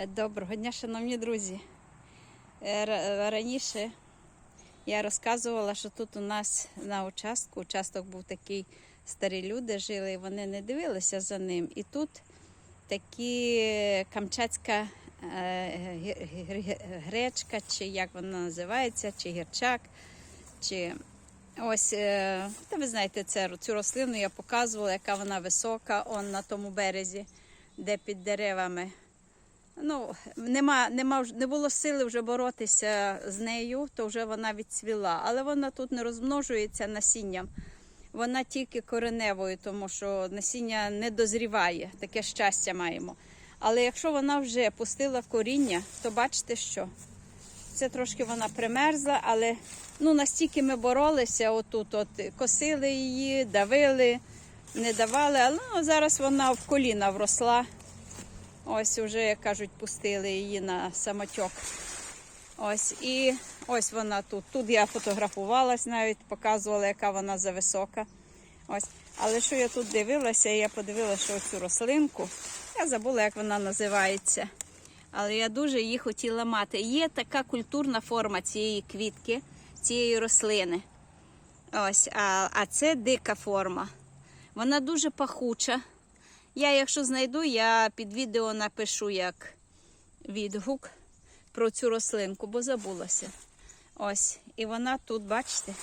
Е, Доброго дня, шановні друзі. Е, Раніше я розказувала, що тут у нас на участку, участок був такий, старі люди жили, і вони не дивилися за ним. І тут такі камчатська е, гречка, чи як вона називається, чи гірчак, чи ось, та ви знаєте, це, цю рослину я показувала, яка вона висока, он на тому березі, де під деревами. Ну, нема, нема, не було сили вже боротися з нею, то вже вона відцвіла. Але вона тут не розмножується насінням. Вона тільки кореневою, тому що насіння не дозріває, таке щастя маємо. Але якщо вона вже пустила коріння, то бачите що? Це трошки вона примерзла, але ну, настільки ми боролися, отут, от, косили її, давили, не давали, але ну, зараз вона в коліна вросла. Ось уже, як кажуть, пустили її на самотьок. Ось і ось вона тут. Тут я фотографувалась, навіть показувала, яка вона зависока. Ось. Але що я тут дивилася, я подивилася, що цю рослинку. Я забула, як вона називається. Але я дуже її хотіла мати. Є така культурна форма цієї квітки, цієї рослини. Ось, а, а це дика форма. Вона дуже пахуча. Я, якщо знайду, я під відео напишу як відгук про цю рослинку, бо забулася. Ось, і вона тут, бачите?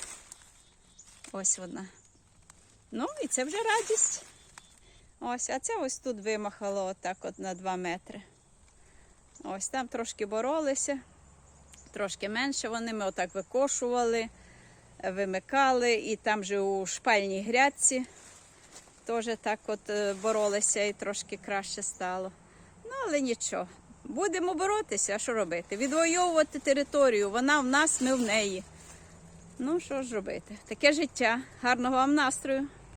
Ось вона. Ну, і це вже радість. Ось, а це ось тут вимахало отак от на 2 метри. Ось там трошки боролися, трошки менше вони ми отак викошували, вимикали, і там же у шпальній грядці теж так от е, боролися і трошки краще стало. Ну, але нічого. Будемо боротися, а що робити? Відвоювати територію. Вона в нас, ми в неї. Ну, що ж робити? Таке життя. Гарного вам настрою.